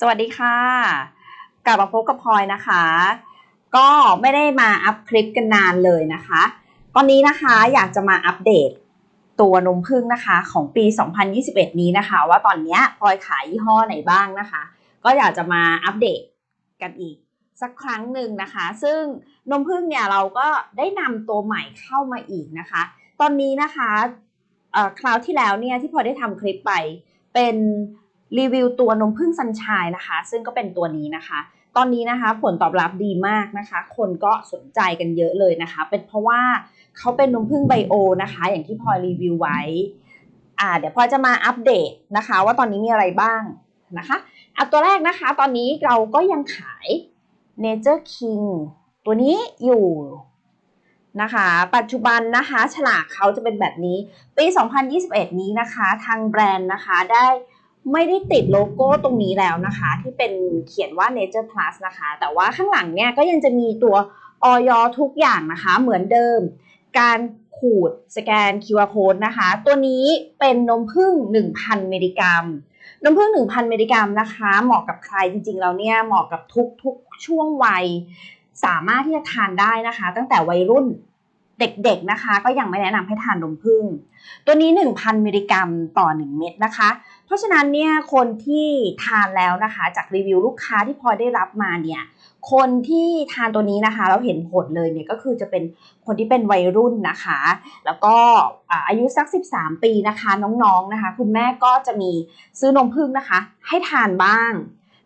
สวัสดีค่ะ กลับมาพบกับพลอยนะคะ ก็ไม่ได้มาอัพคลิปกันนานเลยนะคะ ตอนนี้นะคะอยากจะมาอัปเดตตัวนมผึ้งนะคะของปี 2021 นี้นะคะ ว่าตอนนี้พลอยขายยี่ห้อไหนบ้างนะคะ ก็อยากจะมาอัปเดตกันอีกสักครั้งหนึ่งนะคะ ซึ่งนมผึ้งเนี่ยเราก็ได้นำตัวใหม่เข้ามาอีกนะคะ ตอนนี้นะคะคราวที่แล้วเนี่ยที่พลอยได้ทำคลิปไปเป็น รีวิวตัวนมผึ้งซันชายนะคะ ซึ่งก็เป็นตัวนี้นะคะ ตอนนี้นะคะผลตอบรับดีมากนะคะ คนก็สนใจกันเยอะเลยนะคะ เป็นเพราะว่าเขาเป็นนมผึ้งไบโอนะคะ อย่างที่พลอยรีวิวไว้อ่าเดี๋ยวพลอยจะมาอัปเดตนะคะ ว่าตอนนี้มีอะไรบ้างนะคะอะตัวแรกนะคะตอนนี้เราก็ยังขาย Nature King ตัวนี้อยู่นะคะ ปัจจุบันนะคะฉลากเขาจะเป็นแบบนี้ ปี 2021 นี้นะคะ ทางแบรนด์นะคะได้ ไม่ได้ติดโลโก้ตรงนี้แล้วนะคะ ที่เป็นเขียนว่า Nature Plus นะคะ แต่ว่าข้างหลังเนี่ยก็ยังจะมีตัวออยทุกอย่างนะคะ เหมือนเดิม การขูดสแกน QR code นะคะ ตัวนี้เป็นนมผึ้ง1,000 มิลลิกรัมนมผึ้ง1,000มิลลิกรัมนะคะ เหมาะกับใครจริงๆแล้วเนี่ยเหมาะกับทุกทุกช่วงวัย สามารถที่จะทานได้นะคะ ตั้งแต่วัยรุ่นเด็กๆนะคะ ก็ยังไม่แนะนำให้ทานนมผึ้งตัวนี้ 1,000มิลลิกรัมต่อ 1 เม็ดนะคะ เพราะฉะนั้นเนี่ยคนที่ทานแล้วนะคะจากรีวิวลูกค้าที่พลอยได้รับมาเนี่ยคนที่ทานตัวนี้นะคะแล้วเห็นผลเลยเนี่ยก็คือจะเป็นคนที่เป็นวัยรุ่นนะคะ แล้วก็อายุสัก 13 ปีนะคะน้องๆนะคะ คุณแม่ก็จะมีซื้อนมพึ่งนะคะ ให้ทานบ้าง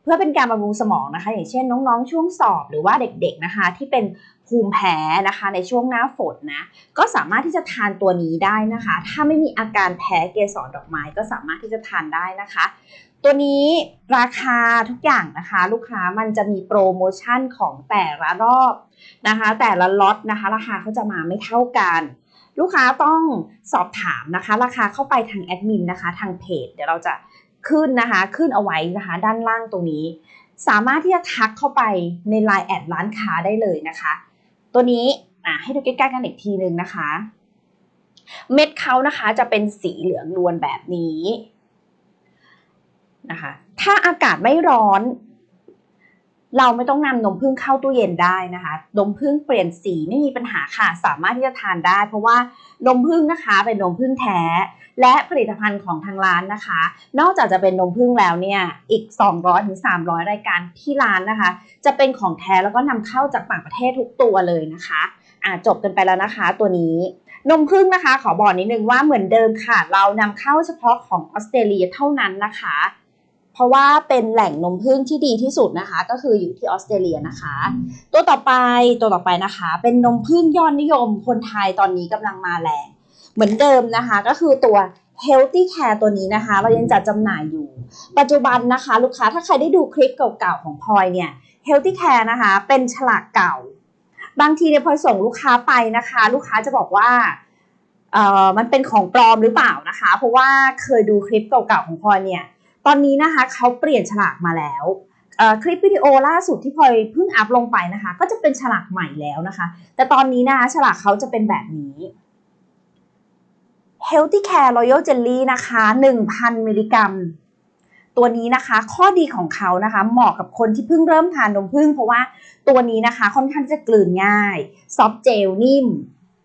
เพื่อเป็นการบำรุงสมองนะคะ อย่างเช่นน้องๆ ช่วงสอบหรือว่าเด็กๆนะคะ ที่เป็นภูมิแพ้นะคะในช่วงหน้าฝนนะก็สามารถที่จะทานตัวนี้ได้นะคะ ถ้าไม่มีอาการแพ้เกสรดอกไม้ก็สามารถที่จะทานได้นะคะ ตัวนี้ราคาทุกอย่างนะคะ ลูกค้ามันจะมีโปรโมชั่นของแต่ละรอบนะคะ แต่ละล็อตนะคะ ราคาเขาจะมาไม่เท่ากันลูกค้าต้องสอบถามนะคะ ราคาเข้าไปทางแอดมินนะคะ ทางเพจ เดี๋ยวเราจะ ขึ้นนะคะ ขึ้นเอาไว้นะคะ ด้านล่างตรงนี้ สามารถที่จะทักเข้าไปใน Line แอดร้านค้าได้เลยนะคะ ตัวนี้อะให้ดูใกล้ๆกันอีกทีหนึ่งนะคะ เม็ดเขานะคะจะเป็นสีเหลืองนวลแบบนี้นะคะ ถ้าอากาศไม่ร้อน เราไม่ต้องนำนมผึ้งเข้าตู้เย็นได้นะคะ นมผึ้งเปลี่ยนสีไม่มีปัญหาค่ะ สามารถที่จะทานได้ เพราะว่านมผึ้งนะคะเป็นนมผึ้งแท้ และผลิตภัณฑ์ของทางร้านนะคะ นอกจากจะเป็นนมผึ้งแล้วเนี่ย อีก200ถึง300 รายการที่ร้านนะคะ จะเป็นของแท้แล้วก็นำเข้าจากต่างประเทศทุกตัวเลยนะคะอ่าจบกันไปแล้วนะคะ ตัวนี้นมผึ้งนะคะ ขอบอกนิดนึงว่าเหมือนเดิมค่ะ เรานำเข้าเฉพาะของออสเตรเลียเท่านั้นนะคะ เพราะว่าเป็นแหล่งนมผึ้งที่ดีที่สุดนะคะ ก็คืออยู่ที่ออสเตรเลียนะคะ ตัวต่อไปตัวต่อไปนะคะ เป็นนมผึ้งยอดนิยมคนไทยตอนนี้กำลังมาแรงเหมือนเดิมนะคะ ก็คือตัว Healthy Care ตัวนี้นะคะ เรายังจัดจำหน่ายอยู่ ปัจจุบันนะคะ ลูกค้าถ้าใครได้ดูคลิปเก่าๆของพลอยเนี่ย Healthy Care นะคะ เป็นฉลากเก่า บางทีเนี่ยพลอยส่งลูกค้าไปนะคะ ลูกค้าจะบอกว่าเอ่อมันเป็นของปลอมหรือเปล่านะคะ เพราะว่าเคยดูคลิปเก่าๆของพลอยเนี่ย ตอนนี้นะคะเขาเปลี่ยนฉลากมาแล้วคลิปวิดีโอล่าสุดที่พลอยเพิ่งอัพลงไปนะคะ ก็จะเป็นฉลากใหม่แล้วนะคะ แต่ตอนนี้นะคะฉลากเขาจะเป็นแบบนี้ Healthy Care Royal Jelly นะคะ 1,000 มิลลิกรัม ตัวนี้นะคะข้อดีของเขานะคะ เหมาะกับคนที่เพิ่งเริ่มทานนมผึ้งเพราะว่าตัวนี้นะคะค่อนข้างจะกลืนง่าย ซอฟเจลนิ่ม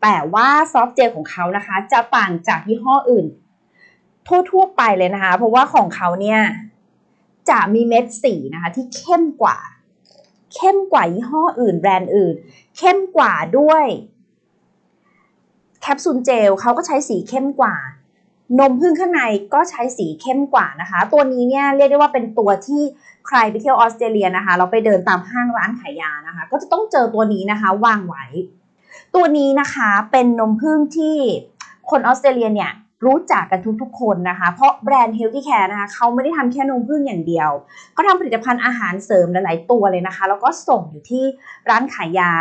แต่ว่าซอฟเจลของเขานะคะ จะต่างจากยี่ห้ออื่น ทั่วๆไปเลยนะคะ เพราะว่าของเขาเนี่ยจะมีเม็ดสีนะคะที่เข้มกว่า เข้มกว่ายี่ห้ออื่นแบรนด์อื่น เข้มกว่าด้วยแคปซูลเจลเขาก็ใช้สีเข้มกว่า นมผึ้งข้างในก็ใช้สีเข้มกว่านะคะ ตัวนี้เนี่ยเรียกได้ว่าเป็นตัวที่ใครไปเที่ยวออสเตรเลียนะคะ เราไปเดินตามห้างร้านขายยานะคะ ก็จะต้องเจอตัวนี้นะคะวางไว้ ตัวนี้นะคะเป็นนมผึ้งที่คนออสเตรเลียเนี่ย รู้จักกันทุกๆ คนนะคะ เพราะแบรนด์ Healthy Care นะคะเขาไม่ได้ทำแค่นมผึ้งอย่างเดียว ก็ทำผลิตภัณฑ์อาหารเสริมหลายๆตัวเลยนะคะ แล้วก็ส่งอยู่ที่ร้านขายยา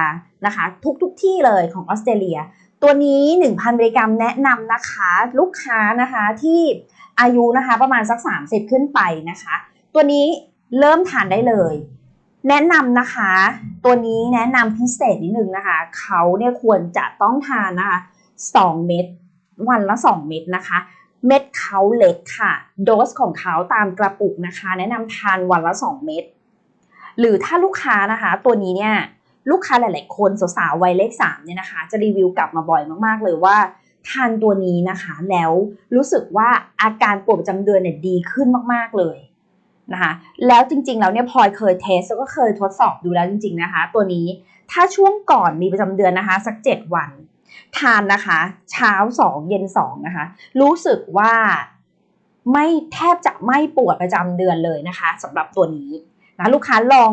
นะคะ ทุกๆที่เลยของออสเตรเลีย ตัวนี้ 1,000มิลลิกรัมแนะนำนะคะ ลูกค้านะคะที่อายุนะคะประมาณสัก 30 ขึ้นไปนะคะ ตัวนี้เริ่มทานได้เลย แนะนำนะคะ ตัวนี้แนะนำพิเศษนิดนึงนะคะ เขาเนี่ยควรจะต้องทานนะคะ 2 เม็ด วันละ 2 เม็ดนะคะ เม็ดเขาเล็กค่ะ โดสของเขาตามกระปุกนะคะ แนะนำทานวันละ 2 เม็ดหรือถ้าลูกค้านะคะตัวนี้เนี่ยลูกค้าหลาย ๆ คนสาวๆวัยเลข3เนี่ยนะคะ จะรีวิวกลับมาบ่อยมากๆเลยว่าทานตัวนี้นะคะแล้วรู้สึกว่าอาการปวดประจำเดือนเนี่ยดีขึ้นมากๆเลยนะคะแล้วจริงๆแล้วเนี่ยพลอยเคยเทสแล้วก็เคยทดสอบดูแล้วจริง ๆนะคะ ตัวนี้ถ้าช่วงก่อนมีประจำเดือนนะคะ สัก 7 วัน ทานนะคะ เช้า 2 เย็น 2 นะคะ รู้สึกว่าไม่แทบจะไม่ปวดประจำเดือนเลยนะคะสำหรับตัวนี้นะลูกค้าลอง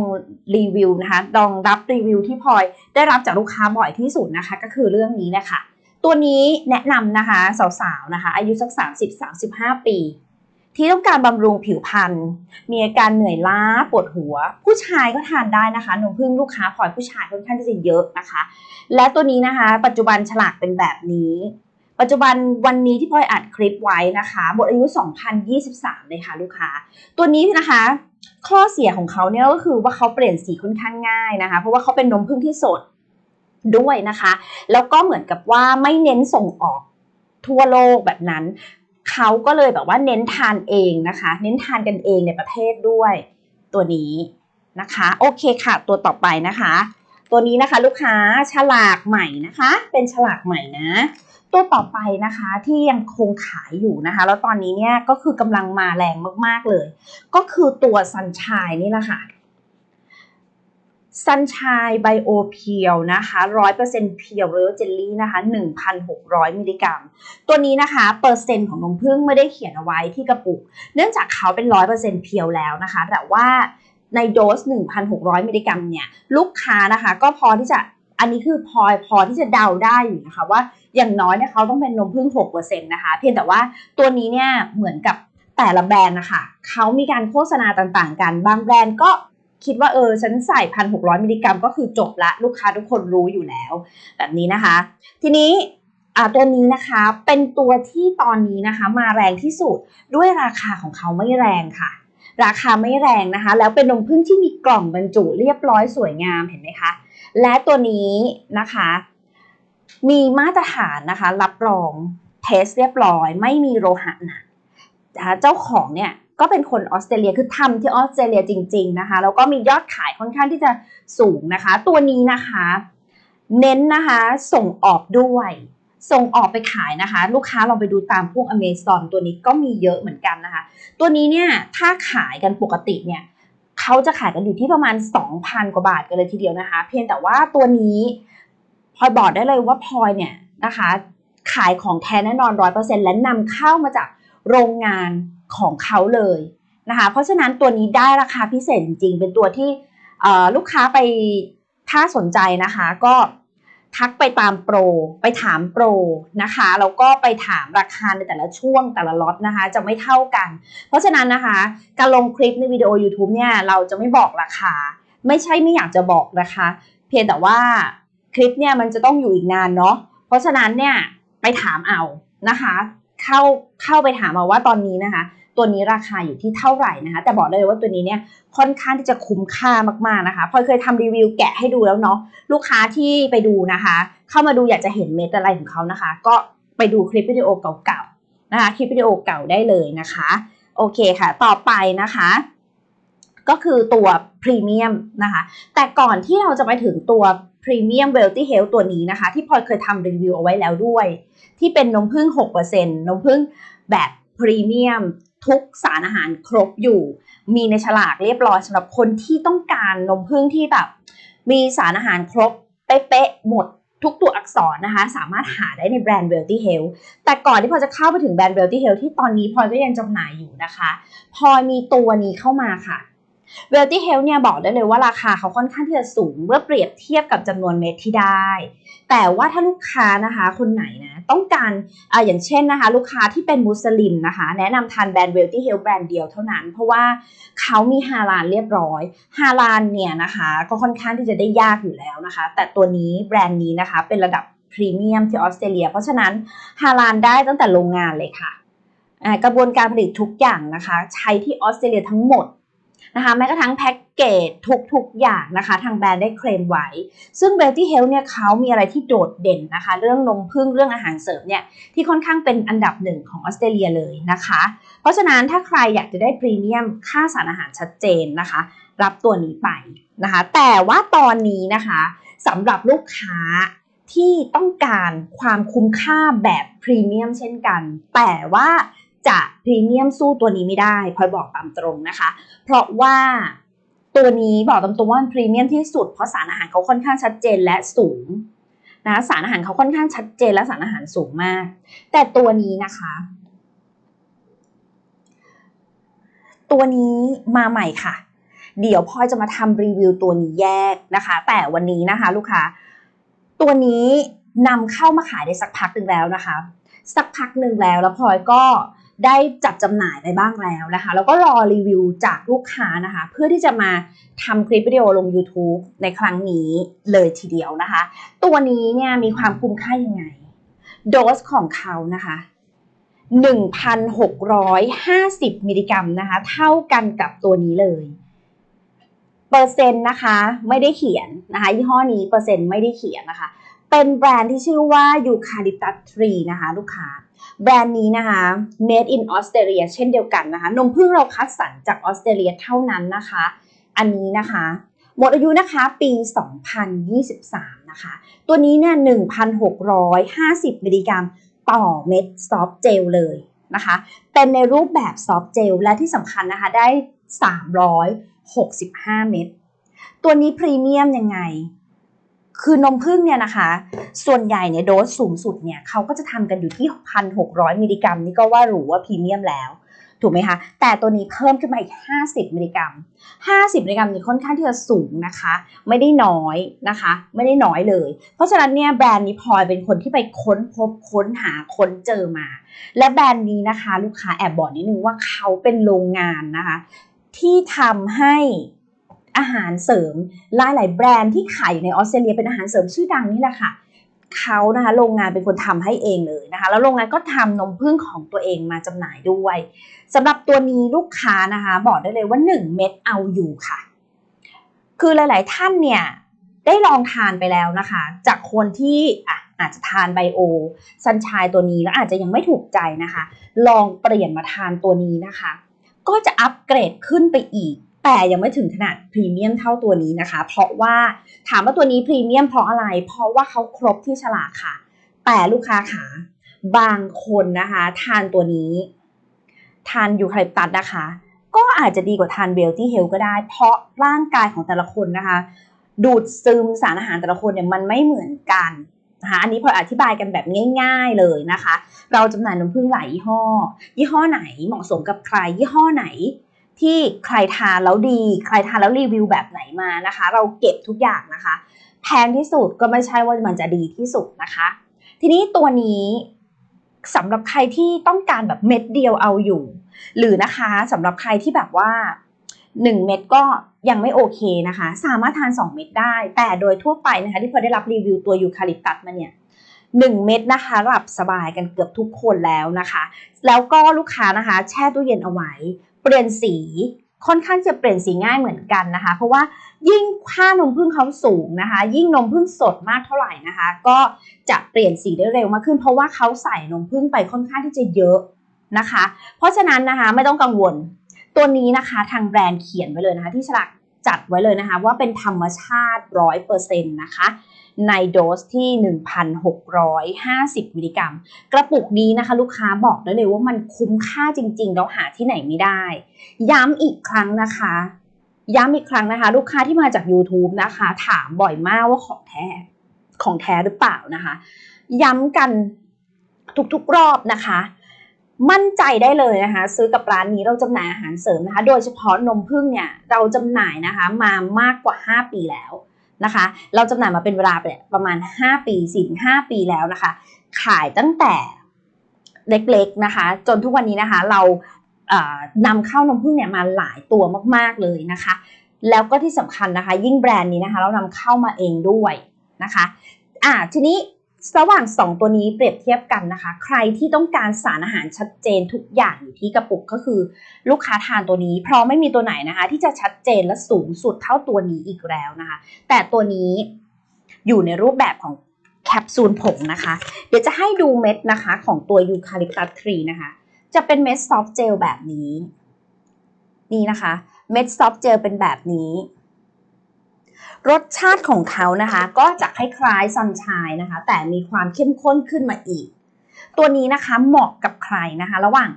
รีวิวนะคะลองรับรีวิวที่พลอยได้รับจากลูกค้าบ่อยที่สุดนะคะ ก็คือเรื่องนี้นะคะตัวนี้แนะนำนะคะสาวๆนะคะ อายุสัก 30-35 ปี ที่ต้องการบำรุงผิวพรรณมีอาการเหนื่อยล้าปวดหัว ผู้ชายก็ทานได้นะคะนมพึ่งลูกค้าพลอยผู้ชายค่อนข้างที่จะเยอะนะคะ และตัวนี้นะคะ ปัจจุบันฉลากเป็นแบบนี้ ปัจจุบันวันนี้ที่พลอยอัดคลิปไว้นะคะหมดอายุ 2023 เลยค่ะลูกค้า ตัวนี้นะคะ ข้อเสียของเขาเนี่ยก็คือว่าเขาเปลี่ยนสีค่อนข้างง่ายนะคะ เพราะว่าเขาเป็นนมพึ่งที่สดด้วยนะคะ แล้วก็เหมือนกับว่าไม่เน้นส่งออกทั่วโลกแบบนั้นเขาก็เลยแบบว่าเน้นทานเองนะคะ เน้นทานกันเองในประเทศด้วยตัวนี้นะคะ โอเคค่ะ ตัวต่อไปนะคะ ตัวนี้นะคะ ลูกค้าฉลากใหม่นะคะ เป็นฉลากใหม่นะ ตัวต่อไปนะคะที่ยังคงขายอยู่นะคะ แล้วตอนนี้เนี่ยก็คือกำลังมาแรงมากๆเลย ก็คือตัวซันชายนี่แหละค่ะซันชายไบโอเพียวนะคะ100%เปอร์เซ็นเพียวเรลเจลลี่นะคะ1,600มิลลิกรัม ตัวนี้นะคะเปอร์เซ็นต์ของนมผึ้งไม่ได้เขียนเอาไว้ที่กระปุก เนื่องจากเขาเป็น100%เพียวแล้วนะคะ แต่ว่า ในโดส 1,600 มิลลิกรัมเนี่ยลูกค้านะคะก็พอที่จะอันนี้คือพอพอที่จะเดาได้อยู่นะคะว่าอย่างน้อยเนี่ยเขาต้องเป็นนมผึ้ง6%นะคะเพียงแต่ว่าตัวนี้เนี่ยเหมือนกับแต่ละแบรนด์นะคะเขามีการโฆษณาต่างๆ กันบางแบรนด์ก็คิดว่าเออฉันใส่พันหกมิลลิกรัมก็คือจบละลูกค้าทุกคนรู้อยู่แล้ว แบบนี้นะคะ ทีนี้อ่าตัวนี้นะคะเป็นตัวที่ตอนนี้นะคะมาแรงที่สุดด้วยราคาของเขาไม่แรงค่ะ ราคาไม่แรงนะคะ แล้วเป็นนมผึ้งที่มีกล่องบรรจุเรียบร้อยสวยงามเห็นไหมคะ และตัวนี้นะคะ มีมาตรฐานนะคะ รับรองเทสเรียบร้อย ไม่มีโลหะหนักนะเจ้าของเนี่ยก็เป็นคนออสเตรเลียคือทำที่ออสเตรเลียจริง ๆนะคะแล้วก็มียอดขายค่อนข้างที่จะสูงนะคะ ตัวนี้นะคะ เน้นนะคะส่งออกด้วย ส่งออกไปขายนะคะ ลูกค้าลองไปดูตามพวกอเมซอนตัวนี้ก็มีเยอะเหมือนกันนะคะ ตัวนี้เนี่ยถ้าขายกันปกติเนี่ยเขาจะขายกันอยู่ที่ประมาณ 2,000 กว่าบาทกันเลยทีเดียวนะคะ เพียงแต่ว่าตัวนี้พลอยบอกได้เลยว่าพลอยเนี่ยนะคะ ขายของแท้แน่นอนร้อยเปอร์เซ็นต์และนำเข้ามาจากโรงงานของเขาเลยนะคะ เพราะฉะนั้นตัวนี้ได้ราคาพิเศษจริงๆ เป็นตัวที่ลูกค้าไปถ้าสนใจนะคะก็ ทักไปตามโปร ไปถามโปรนะคะแล้วก็ไปถามราคาในแต่ละช่วงแต่ละล็อตนะคะ จะไม่เท่ากัน เพราะฉะนั้นนะคะ การลงคลิปในวิดีโอ YouTube เนี่ยเราจะไม่บอกราคา ไม่ใช่ไม่อยากจะบอกนะคะ เพียงแต่ว่าคลิปเนี่ยมันจะต้องอยู่อีกนานเนาะเพราะฉะนั้นเนี่ยไปถามเอานะคะ เข้าเข้าไปถามมาว่าตอนนี้นะคะ ตัวนี้ราคาอยู่ที่เท่าไหร่นะคะ แต่บอกเลยว่าตัวนี้เนี่ยค่อนข้างที่จะคุ้มค่ามากๆนะคะพลอยเคยทำรีวิวแกะให้ดูแล้วเนาะลูกค้าที่ไปดูนะคะ เข้ามาดูอยากจะเห็นเม็ดอะไรของเขานะคะ ก็ไปดูคลิปวิดีโอเก่าๆนะคะคลิปวิดีโอเก่าได้เลยนะคะโอเคค่ะ ต่อไปนะคะก็คือตัวพรีเมียมนะคะ แต่ก่อนที่เราจะไปถึงตัวพรีเมียมเวลตี้เฮลตัวนี้นะคะ ที่พลอยเคยทำรีวิวเอาไว้แล้วด้วย ที่เป็นนมผึ้ง 6%นมผึ้งแบบพรีเมียม ทุกสารอาหารครบอยู่ มีในฉลากเรียบร้อยสำหรับคนที่ต้องการนมผึ้งที่แบบมีสารอาหารครบเป๊ะๆหมดทุกตัวอักษรนะคะ สามารถหาได้ในแบรนด์ Wealthy Health แต่ก่อนที่พอจะเข้าไปถึงแบรนด์ Wealthy Health ที่ตอนนี้พอยก็ยังจำหน่ายอยู่นะคะ พอมีตัวนี้เข้ามาค่ะ w e l t h y Health เนี่ยบอกได้เลยว่าราคาเขาค่อนข้างที่จะสูงเมื่อเปรียบเทียบกับจำนวนเม็ดที่ได้ แต่ว่าถ้าลูกค้านะคะคนไหนนะต้องการออย่างเช่นนะคะลูกค้าที่เป็นมุสลิมนะคะ แนะนำทานแบรนด์ w e l t h y Health แบรนด์เดียวเท่านั้น เพราะว่าเขามีฮาลาลเรียบร้อยฮาลาลเนี่ยนะคะก็ค่อนข้างที่จะได้ยากอยู่แล้วนะคะ แต่ตัวนี้แบรนด์นี้นะคะเป็นระดับพรีเมียมที่ออสเตรเลีย เพราะฉะนั้นฮาลาลได้ตั้งแต่โรงงานเลยค่ะกระบวนการผลิตทุกอย่างนะคะ ใช้ที่ออสเตรเลียทั้งหมด นะคะแม้กระทั่งแพ็กเกจทุกๆอย่างนะคะ ทางแบรนด์ได้เคลมไว้ ซึ่ง Beauty Health เนี่ยเขามีอะไรที่โดดเด่นนะคะ เรื่องนมผึ้งเรื่องอาหารเสริมเนี่ยที่ค่อนข้างเป็นอันดับหนึ่งของออสเตรเลียเลยนะคะ เพราะฉะนั้นถ้าใครอยากจะได้พรีเมียมค่าสารอาหารชัดเจนนะคะ รับตัวนี้ไปนะคะ แต่ว่าตอนนี้นะคะสำหรับลูกค้าที่ต้องการความคุ้มค่าแบบพรีเมียมเช่นกัน แต่ว่า จะพรีเมียมสู้ตัวนี้ไม่ได้พลอยบอกตามตรงนะคะ เพราะว่าตัวนี้บอกตามตรงว่ามันพรีเมียมที่สุดเพราะสารอาหารเขาค่อนข้างชัดเจนและสูงนะสารอาหารเขาค่อนข้างชัดเจนและสารอาหารสูงมาก แต่ตัวนี้นะคะ ตัวนี้มาใหม่ค่ะ เดี๋ยวพลอยจะมาทำรีวิวตัวนี้แยกนะคะ แต่วันนี้นะคะ ลูกค้าตัวนี้นำเข้ามาขายได้สักพักหนึ่งแล้วนะคะ สักพักหนึ่งแล้วแล้วพลอยก็ ได้จัดจำหน่ายไปบ้างแล้วนะคะ แล้วก็รอรีวิวจากลูกค้านะคะ เพื่อที่จะมาทำคลิปวิดีโอลง YouTube ในครั้งนี้เลยทีเดียวนะคะ ตัวนี้เนี่ยมีความคุ้มค่ายังไง โดสของเขานะคะ1,650 มิลลิกรัมนะคะ เท่ากันกับตัวนี้เลย เปอร์เซ็นต์นะคะ ไม่ได้เขียนนะคะ ยี่ห้อนี้เปอร์เซ็นต์ไม่ได้เขียนนะคะ เป็นแบรนด์ที่ชื่อว่า Eucalyptus Tree นะคะ ลูกค้า แบรนด์นี้นะคะ made in Australia เช่นเดียวกันนะคะ นมพึ่งเราคัดสรรจากออสเตรเลียเท่านั้นนะคะ อันนี้นะคะ หมดอายุนะคะปี 2023 นะคะ ตัวนี้เนี่ย 1,650 มิลลิกรัมต่อเม็ดซอฟต์เจลเลยนะคะ เป็นในรูปแบบซอฟต์เจลและที่สำคัญนะคะได้ 365 เม็ด ตัวนี้พรีเมียมยังไง คือนมผึ้งเนี่ยนะคะ ส่วนใหญ่เนี่ยโดสสูงสุดเนี่ยเขาก็จะทำกันอยู่ที่ 1,600 มิลลิกรัมนี่ก็ว่าหรูว่าพรีเมียมแล้ว ถูกไหมคะ แต่ตัวนี้เพิ่มขึ้นมาอีก 50 มิลลิกรัม 50 มิลลิกรัมนี่ค่อนข้างที่จะสูงนะคะ ไม่ได้น้อยนะคะ ไม่ได้น้อยเลย เพราะฉะนั้นเนี่ยแบรนด์นี้พลอยเป็นคนที่ไปค้นพบค้นหาค้นเจอมา และแบรนด์นี้นะคะ ลูกค้าแอบบอกนิดนึงว่าเขาเป็นโรงงานนะคะ ที่ทำให้ อาหารเสริมหลายหลายแบรนด์ที่ขายอยู่ในออสเตรเลียเป็นอาหารเสริมชื่อดังนี่แหละค่ะเขานะคะโรงงานเป็นคนทำให้เองเลยนะคะ แล้วโรงงานก็ทำนมผึ้งของตัวเองมาจำหน่ายด้วยสำหรับตัวนี้ลูกค้านะคะ บอกได้เลยว่า 1 เม็ดเอาอยู่ค่ะ คือหลาย ๆ ท่านเนี่ยได้ลองทานไปแล้วนะคะ จากคนที่อะอาจจะทานไบโอซันชายตัวนี้แล้วอาจจะยังไม่ถูกใจนะคะ ลองเปลี่ยนมาทานตัวนี้นะคะ ก็จะอัปเกรดขึ้นไปอีก แต่ยังไม่ถึงขนาดพรีเมียมเท่าตัวนี้นะคะ เพราะว่าถามว่าตัวนี้พรีเมียมเพราะอะไร เพราะว่าเขาครบที่ฉลากค่ะ แต่ลูกค้าขาบางคนนะคะ ทานตัวนี้ ทานยูคาลิปตัสนะคะ ก็อาจจะดีกว่าทานเบลที่เฮลก็ได้ เพราะร่างกายของแต่ละคนนะคะ ดูดซึมสารอาหารแต่ละคนเนี่ยมันไม่เหมือนกันนะคะอันนี้พออธิบายกันแบบง่าย ๆเลยนะคะ เราจำหน่ายนมผึ้งหลายยี่ห้อ ยี่ห้อไหนเหมาะสมกับใครยี่ห้อไหน ที่ใครทานแล้วดี ใครทานแล้วรีวิวแบบไหนมานะคะ เราเก็บทุกอย่างนะคะ แพงที่สุดก็ไม่ใช่ว่ามันจะดีที่สุดนะคะ ทีนี้ตัวนี้สำหรับใครที่ต้องการแบบเม็ดเดียวเอาอยู่ หรือนะคะสำหรับใครที่แบบว่า 1 เม็ดก็ยังไม่โอเคนะคะ สามารถทาน 2 เม็ดได้ แต่โดยทั่วไปนะคะที่พอได้รับรีวิวตัวยูคาลิปตัสมาเนี่ย1เม็ดนะคะหลับสบายกันเกือบทุกคนแล้วนะคะ แล้วก็ลูกค้านะคะ แช่ตู้เย็นเอาไว้ เปลี่ยนสีค่อนข้างจะเปลี่ยนสีง่ายเหมือนกันนะคะ เพราะว่ายิ่งค่านมผึ้งเขาสูงนะคะ ยิ่งนมผึ้งสดมากเท่าไหร่นะคะ ก็จะเปลี่ยนสีได้เร็วมากขึ้น เพราะว่าเขาใส่นมผึ้งไปค่อนข้างที่จะเยอะนะคะ เพราะฉะนั้นนะคะไม่ต้องกังวลตัวนี้นะคะทางแบรนด์เขียนไว้เลยนะคะ ที่ฉลากจัดไว้เลยนะคะ ว่าเป็นธรรมชาติ100%นะคะ ในโดสที่ 1,650 มิลลิกรัม กระปุกนี้นะคะ ลูกค้าบอกได้เลยว่ามันคุ้มค่าจริงๆ แล้วหาที่ไหนไม่ได้ ย้ำอีกครั้งนะคะ ย้ำอีกครั้งนะคะ ลูกค้าที่มาจาก YouTube นะคะ ถามบ่อยมากว่าของแท้ของแท้หรือเปล่านะคะ ย้ำกันทุกๆรอบนะคะ มั่นใจได้เลยนะคะ ซื้อกับร้านนี้เราจำหน่ายอาหารเสริมนะคะ โดยเฉพาะนมผึ้งเนี่ยเราจำหน่ายนะคะ มามากกว่า 5 ปีแล้ว นะคะ เราจำหน่ายมาเป็นเวลาประมาณ 5 ปี4 5ปีแล้วนะคะ ขายตั้งแต่เล็กๆนะคะ จนทุกวันนี้นะคะ เรานำเข้านมผึ้งเนี่ยมาหลายตัวมากๆเลยนะคะ แล้วก็ที่สำคัญนะคะ ยิ่งแบรนด์นี้นะคะ เรานำเข้ามาเองด้วยนะคะอ่าทีนี้ ระหว่าง 2 ตัวนี้เปรียบเทียบกันนะคะ ใครที่ต้องการสารอาหารชัดเจนทุกอย่างอยู่ที่กระปุกก็คือ ลูกค้าทานตัวนี้ เพราะไม่มีตัวไหนนะคะ ที่จะชัดเจนและสูงสุดเท่าตัวนี้อีกแล้วนะคะ แต่ตัวนี้อยู่ในรูปแบบของแคปซูลผงนะคะ เดี๋ยวจะให้ดูเม็ดนะคะของตัวยูคาลิปตัสทรีนะคะ จะเป็นเม็ดซอฟต์เจลแบบนี้ นี่นะคะ เม็ดซอฟต์เจลเป็นแบบนี้ รสชาติของเขานะคะ ก็จะคล้ายๆซันชายนะคะ แต่มีความเข้มข้นขึ้นมาอีก ตัวนี้นะคะเหมาะกับใครนะคะ ระหว่าง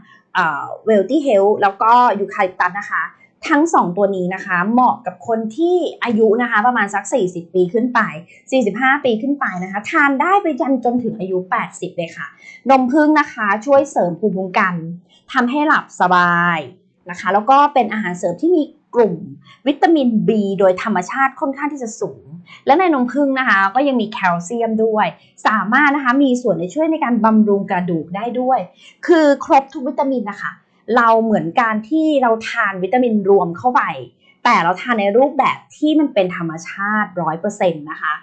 เวลตี้เฮลแล้วก็ยูคาลิปตัสนะคะ ทั้ง 2 ตัวนี้นะคะ เหมาะกับคนที่อายุนะคะ ประมาณสัก 40 ปีขึ้นไป 45 ปีขึ้นไปนะคะ ทานได้ไปจนจนถึงอายุ 80 เลยค่ะ นมพึ่งนะคะช่วยเสริมภูมิคุ้มกันทำให้หลับสบายนะคะ แล้วก็เป็นอาหารเสริมที่มี กลุ่ม วิตามิน B โดยธรรมชาติค่อนข้างที่จะสูง และในนมพึ่งนะคะ ก็ยังมีแคลเซียมด้วย สามารถนะคะมีส่วนในช่วยในการบำรุงกระดูกได้ด้วย คือครบทุกวิตามินนะคะ เราเหมือนการที่เราทานวิตามินรวมเข้าไป แต่เราทานในรูปแบบที่มันเป็นธรรมชาติร้อยเปอร์เซ็นต์นะคะ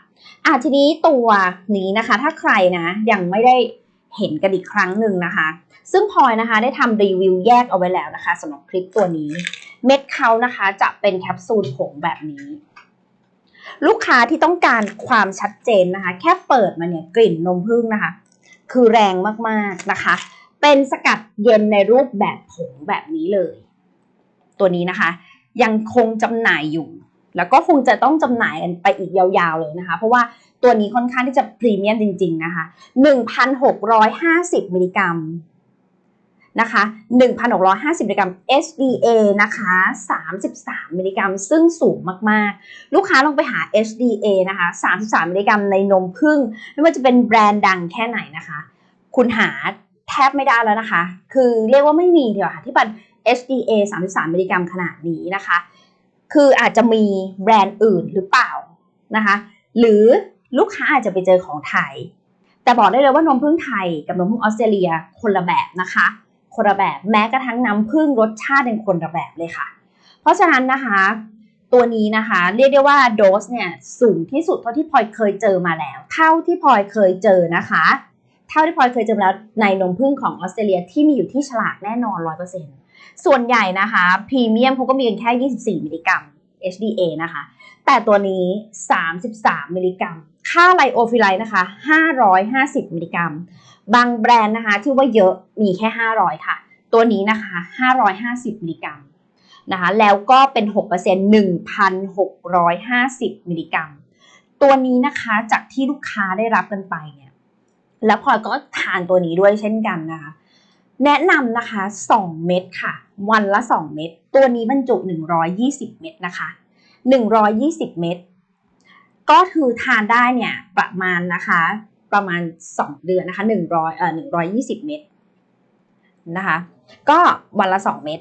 อะทีนี้ตัวนี้นะคะ ถ้าใครนะยังไม่ได้เห็นกันอีกครั้งหนึ่งนะคะ ซึ่งพลอยนะคะได้ทำรีวิวแยกเอาไว้แล้วนะคะสำหรับคลิปตัวนี้ เม็ดเขานะคะจะเป็นแคปซูลผงแบบนี้ ลูกค้าที่ต้องการความชัดเจนนะคะ แค่เปิดมาเนี่ยกลิ่นนมผึ้งนะคะ คือแรงมากๆนะคะ เป็นสกัดเย็นในรูปแบบผงแบบนี้เลย ตัวนี้นะคะ ยังคงจำหน่ายอยู่ แล้วก็คงจะต้องจำหน่ายกันไปอีกยาวๆเลยนะคะ เพราะว่าตัวนี้ค่อนข้างที่จะพรีเมียมจริง ๆ นะคะ 1,650มิลลิกรัม นะคะ1,650 มิลลิกรัม HDA นะคะ 33 มิลลิกรัม ซึ่งสูงมาก ๆ ลูกค้าลองไปหา HDA นะคะ 33 มิลลิกรัมในนมผึ้งไม่ว่าจะเป็นแบรนด์ดังแค่ไหนนะคะ คุณหาแทบไม่ได้แล้วนะคะ คือเรียกว่าไม่มีเดียวค่ะที่เป็น HDA 33 มิลลิกรัมขนาดนี้นะคะ คืออาจจะมีแบรนด์อื่นหรือเปล่านะคะ หรือลูกค้าอาจจะไปเจอของไทยแต่บอกได้เลยว่านมผึ้งไทยกับนมผึ้งออสเตรเลียคนละแบบนะคะ คนละแบบแม้กระทั่งน้ำผึ้งรสชาติเป็นคนละแบบเลยค่ะ เพราะฉะนั้นนะคะ ตัวนี้นะคะเรียกได้ว่าโดสเนี่ยสูงที่สุดเท่าที่พลอยเคยเจอมาแล้ว เท่าที่พลอยเคยเจอนะคะ เท่าที่พลอยเคยเจอมาแล้วในนมผึ้งของออสเตรเลียที่มีอยู่ที่ฉลากแน่นอน 100%ส่วนใหญ่นะคะพรีเมียมเขาก็มีกันแค่ 24 มิลลิกรัม HDA นะคะ แต่ตัวนี้ 33 มิลลิกรัม ค่าไลโอฟิไลนะคะ 550 มิลลิกรัม บางแบรนด์นะคะที่ว่าเยอะมีแค่ 500 ค่ะ ตัวนี้นะคะ 550 มิลลิกรัมนะคะ แล้วก็เป็น 6% 1,650 มิลลิกรัม ตัวนี้นะคะจากที่ลูกค้าได้รับกันไปเนี่ย แล้วพลอยก็ทานตัวนี้ด้วยเช่นกันนะคะ แนะนำนะคะ 2 เม็ดค่ะ วันละ 2 เม็ด ตัวนี้บรรจุ 120 เม็ดนะคะ 120 เม็ด ก็คือทานได้เนี่ยประมาณนะคะ ประมาณ 2 เดือนนะคะ100เอ่อ120 เม็ดนะคะ ก็วันละ 2 เม็ด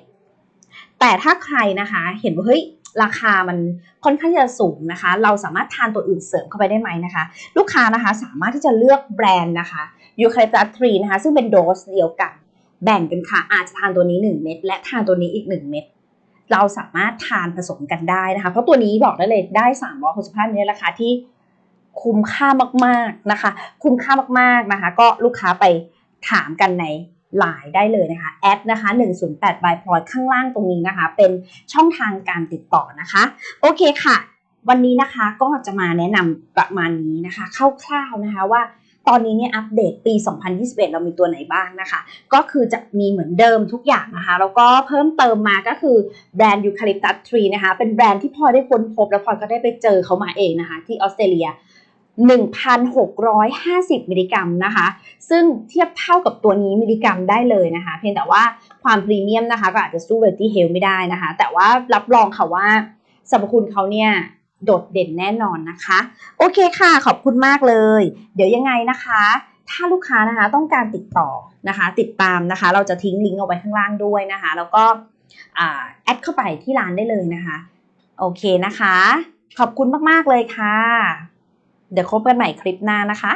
แต่ถ้าใครนะคะเห็นว่าเฮ้ยราคามันค่อนข้างจะสูงนะคะ เราสามารถทานตัวอื่นเสริมเข้าไปได้ไหมนะคะ ลูกค้านะคะสามารถที่จะเลือกแบรนด์นะคะยูคาลิปตัสทรีนะคะ ซึ่งเป็นโดสเดียวกัน แบ่งกันค่ะ อาจจะทานตัวนี้ 1 เม็ดและทานตัวนี้อีก 1 เม็ด เราสามารถทานผสมกันได้นะคะ เพราะตัวนี้บอกได้เลยได้365มิลลิราคาที่คุ้มค่ามากๆนะคะ คุ้มค่ามากๆนะคะ ก็ลูกค้าไปถามกันในไลน์ได้เลยนะคะแอดนะคะ108 by p l o y ข้างล่างตรงนี้นะคะ เป็นช่องทางการติดต่อนะคะ โอเคค่ะ วันนี้นะคะก็จะมาแนะนำประมาณนี้นะคะคร่าวๆนะคะว่า ตอนนี้เนี่ยอัปเดตปี 2021 เรามีตัวไหนบ้างนะคะ ก็คือจะมีเหมือนเดิมทุกอย่างนะคะ แล้วก็เพิ่มเติมมาก็คือแบรนด์ยูคาลิปตัสทรีนะคะ เป็นแบรนด์ที่พลอยได้ค้นพบ แล้วพลอยก็ได้ไปเจอเขามาเองนะคะ ที่ออสเตรเลีย 1,650 มิลลิกรัมนะคะ ซึ่งเทียบเท่ากับตัวนี้มิลลิกรัมได้เลยนะคะ เพียงแต่ว่าความพรีเมียมนะคะ ก็อาจจะสู้เวลตี้เฮลไม่ได้นะคะ แต่ว่ารับรองค่ะว่าสรรพคุณเขาเนี่ย โดดเด่นแน่นอนนะคะ โอเคค่ะ ขอบคุณมากเลย เดี๋ยวยังไงนะคะ ถ้าลูกค้านะคะต้องการติดต่อนะคะ ติดตามนะคะ เราจะทิ้งลิงก์เอาไว้ข้างล่างด้วยนะคะ แล้วก็แอดเข้าไปที่ร้านได้เลยนะคะ โอเคนะคะ ขอบคุณมาก ๆ เลยค่ะ เดี๋ยวพบกันใหม่คลิปหน้านะคะ